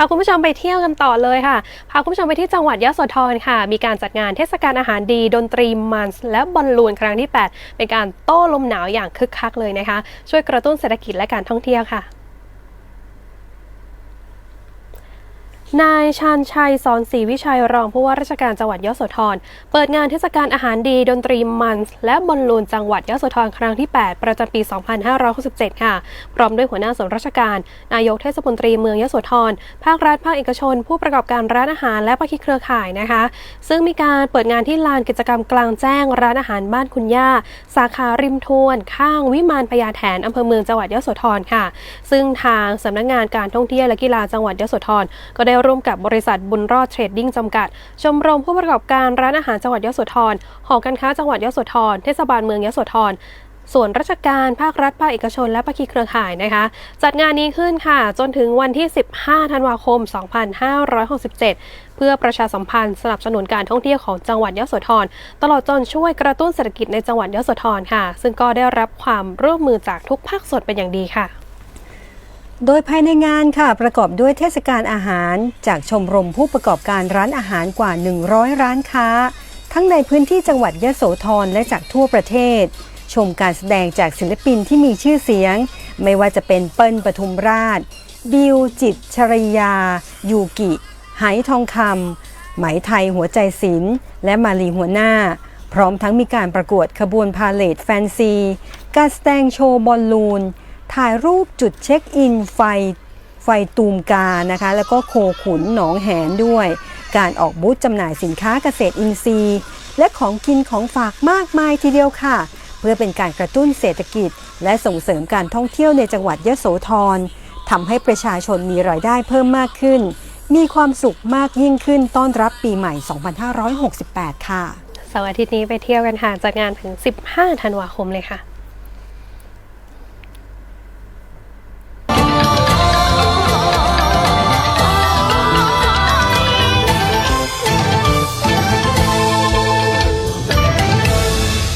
พาคุณผู้ชมไปเที่ยวกันต่อเลยค่ะ พาคุณผู้ชมไปที่จังหวัดยโสธรค่ะ มีการจัดงานเทศกาลอาหารดี ดนตรีมันส์และบอลลูนครั้งที่ 8 เป็นการโต้ลมหนาวอย่างคึกคักเลยนะคะ ช่วยกระตุ้นเศรษฐกิจและการท่องเที่ยวค่ะ นายชาญชัยสอนศรีวิชัยรองผู้ว่าราชการจังหวัดยโสธร เปิดงานเทศกาลอาหารดีดนตรีมันส์และบอลลูนจังหวัดยโสธรครั้งที่ 8 ประจำปี 2567 ค่ะ พร้อมด้วยหัวหน้าส่วนราชการ นายกเทศมนตรีเมืองยโสธร ภาครัฐ ภาคเอกชน ผู้ประกอบการร้านอาหารและภาคีเครือข่ายนะคะ ซึ่งมีการเปิดงานที่ลานกิจกรรมกลางแจ้งร้านอาหารบ้านคุณย่า สาขาริมทวน ข้างวิมานพญาแถนอำเภอเมืองจังหวัดยโสธรค่ะ ซึ่งทางสำนักงานการท่องเที่ยวและกีฬาจังหวัดยโสธรก็ได้ร่วมกับบริษัทบุญรอดเทรดดิ้งจำกัด ชมรมผู้ประกอบการร้านอาหารจังหวัดยโสธร หอการค้าจังหวัดยโสธร เทศบาลเมืองยโสธรส่วนราชการภาครัฐภาคเอกชน และภาคีเครือข่ายนะคะ จัดงานนี้ขึ้นค่ะ จนถึงวันที่ 15 ธันวาคม 2567 เพื่อประชาสัมพันธ์สนับสนุนการท่องเที่ยวของจังหวัดยโสธร ตลอดจนช่วยกระตุ้นเศรษฐกิจในจังหวัดยโสธรค่ะ ซึ่งก็ได้รับความร่วมมือจากทุกภาคส่วนเป็นอย่างดีค่ะ โดยภายในงานค่ะประกอบด้วยเทศกาลอาหาร จากชมรมผู้ประกอบการร้านอาหารกว่า 100 ร้านค้า ทั้งในพื้นที่จังหวัดยะโสธรและจากทั่วประเทศ ชมการแสดงจากศิลปินที่มีชื่อเสียง ไม่ว่าจะเป็นเปิ้ลปทุมราช บิวจิตชริยา ยูกิ ไหทองคำไหมไทยหัวใจศิลป์และมาลีหัวหน้า พร้อมทั้งมีการประกวดขบวนพาเลทแฟนซี การแสดงโชว์บอลลูน ถ่ายรูปจุดเช็คอินไฟไฟตูมกานะคะ แล้วก็โคขุนหนองแหนด้วย การออกบูธจำหน่ายสินค้าเกษตรอินทรีย์ และของกินของฝากมากมายทีเดียวค่ะ เพื่อเป็นการกระตุ้นเศรษฐกิจ และส่งเสริมการท่องเที่ยวในจังหวัดยะโสธรทำให้ประชาชนมีรายได้เพิ่มมากขึ้น มีความสุขมากยิ่งขึ้นต้อนรับปีใหม่ 2568 ค่ะเสาร์อาทิตย์นี้ไปเที่ยวกันค่ะจัดงานถึง 15 ธันวาคมเลยค่ะ